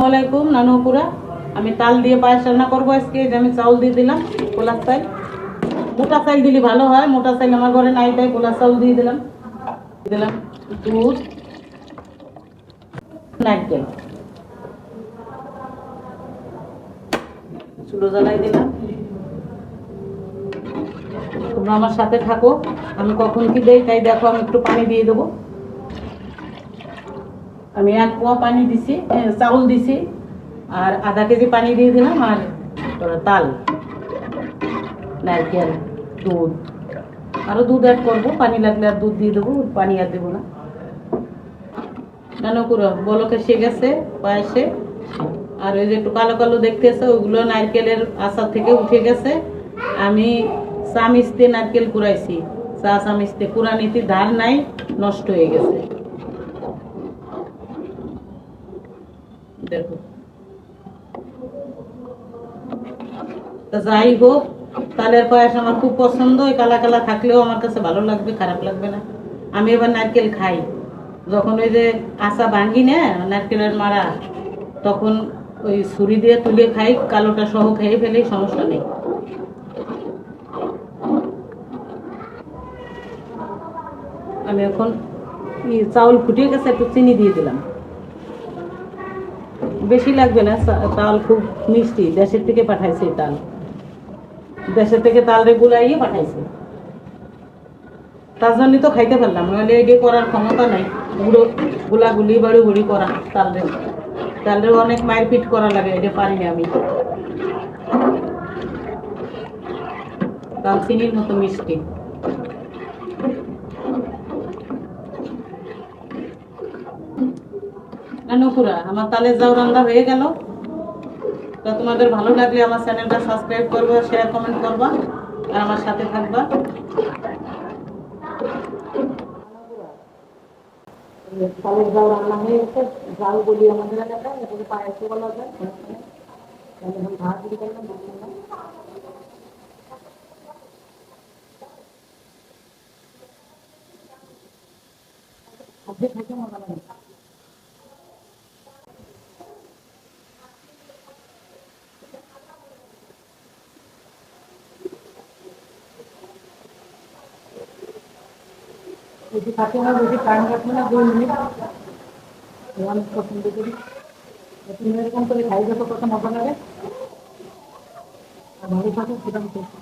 আসসালামাইকুম নানুপুরা। আমি তাল দিয়ে পায়েস রান্না করব আজকে যে আমি চাউল দিয়ে দিলাম, পোলার চাল। মোটা চাল দিলে ভালো হয়, মোটা চাল আমার ঘরে নাই, তাই পোলার চাউল দিয়ে দিলাম। দিলাম দুধ, নারকেল। চুলো জ্বালাই দিলাম। তোমরা আমার সাথে থাকো, আমি কখন কি দেই, তাই দেখো, আমি একটু পানি দিয়ে দেবো। আমি এক পোয়া পানি দিছি চাউল দিছি, আর আধা কেজি পানি দিয়ে দিলাম আর তাল, নারকেল, দুধ। আরও দুধ অ্যাড করব, পানি লাগলে আর দুধ দিয়ে দেবো, পানি আর দেবো না। কেন করো বলকে সে গেছে পায়েসে। আর ওই যে একটু কালো কালো দেখতেছে, ওগুলো নারকেলের আশা থেকে উঠে গেছে। আমি চামিচতে নারকেল কুড়াইছি। চা চামিচতে কুড়ানিতে ধার নাই, নষ্ট হয়ে গেছে। যাই হোক, তালের পায়েস আমার খুব পছন্দ, ওই কালা কালা থাকলেও আমার কাছে ভালো লাগবে, খারাপ লাগবে না। আমি এবার নারকেল খাই। যখন ওই যে আশা ভাঙ্গি না, নারকেলের মারা, তখন ওই ছুরি দিয়ে তুলে খাই, কালোটা সহ খেয়ে ফেলেই সমস্যা নেই। আমি এখন চাউল ফুটিয়ে গেছে, একটু চিনি দিয়ে দিলাম। বেশি লাগবে না তাল খুব মিষ্টি। দেশের থেকে পাঠাইছে তাল। দেশের থেকে তাল রে গুলাইয়ে পাঠাইছে। তার জন্যই তো খাইতে পারলাম, নাহলে এটি করার ক্ষমতা নাই। গুঁড়ো, গুলাগুলি বাড়ি গুড়ি করা তাল রে। তাল রে অনেক মায়ের পিট করা লাগে এটা পারি না আমি। তাল চিনির মতো মিষ্টি। নুপুরা আমার তালের যাও রান্না হয়ে গেল। তো তোমাদের ভালো লাগলে আমার চ্যানেলটা সাবস্ক্রাইব করব শেয়ার কমেন্ট করবা, আর আমার সাথে থাকবা। তালের যাও রান্না হয়ে গেছে যাও বলি আমাদের বলা বেশি থাকে না বেশি টাইম রাখবে না দুই মিনিট অনেক পছন্দ করি। এরকম করে খাই যত কথা মজা লাগে। আর ভালো থাকে আমি করছি।